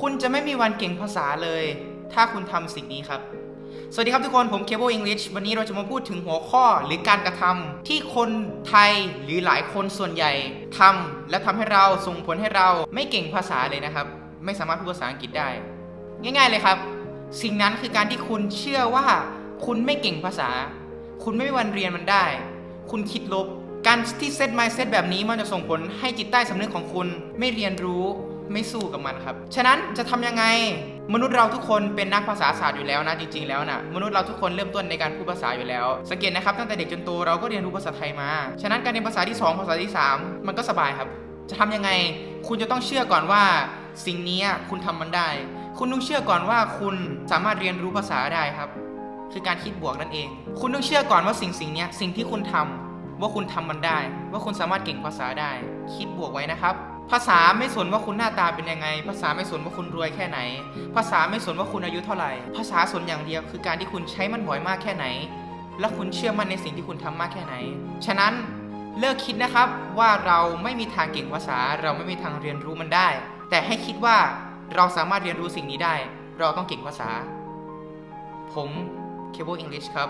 คุณจะไม่มีวันเก่งภาษาเลย ถ้าคุณทำสิ่งนี้ครับ สวัสดีครับทุกคน ผม Cable English วันนี้เราจะมาพูดถึงหัวข้อหรือการกระทำที่คนไทยหรือหลายคนส่วนใหญ่ทำและทำให้เราส่งผลให้เราไม่เก่งภาษาเลยนะครับ ไม่สามารถพูดภาษาอังกฤษได้ ง่าย ๆเลยครับ สิ่งนั้นคือการที่คุณเชื่อว่าคุณไม่เก่งภาษา คุณไม่มีวันเรียนมันได้ คุณคิดลบ การที่เซต mindset แบบนี้มันจะส่งผลให้จิตใต้สำนึกของคุณไม่เรียนรู้ ไม่สู้กับมันครับ ฉะนั้นจะทำยังไงมนุษย์เราทุกคนเป็นนักภาษาศาสตร์อยู่แล้วนะจริง ๆแล้วนะมนุษย์เราทุกคนเริ่มต้นในการพูดภาษาอยู่แล้ว สังเกตนะครับตั้งแต่เด็กจนโตเราก็เรียนรู้ภาษาไทยมา ฉะนั้นการเรียนภาษาที่สองภาษาที่สามมันก็สบายครับ จะทำยังไงคุณจะต้องเชื่อก่อนว่าสิ่งนี้คุณทำมันได้ คุณต้องเชื่อก่อนว่าคุณสามารถเรียนรู้ภาษาได้ครับ คือการคิดบวกนั่นเอง คุณต้องเชื่อก่อนว่าสิ่งสิ่งนี้สิ่งที่คุณทำว่าคุณทำมันได้ ว่าคุณสามารถเก่งภาษาได้ คิดบวกไว้นะครับ ภาษาไม่สนว่าคุณหน้าตาเป็นยังไง ภาษาไม่สนว่าคุณรวยแค่ไหน ภาษาไม่สนว่าคุณอายุเท่าไหร่ ภาษาสนอย่างเดียวคือการที่คุณใช้มันบ่อยมากแค่ไหน และคุณเชื่อมั่นในสิ่งที่คุณทำมากแค่ไหน ฉะนั้นเลิกคิดนะครับว่าเราไม่มีทางเก่งภาษา เราไม่มีทางเรียนรู้มันได้ แต่ให้คิดว่าเราสามารถเรียนรู้สิ่งนี้ได้ เราต้องเก่งภาษา ผม Cable English ครับ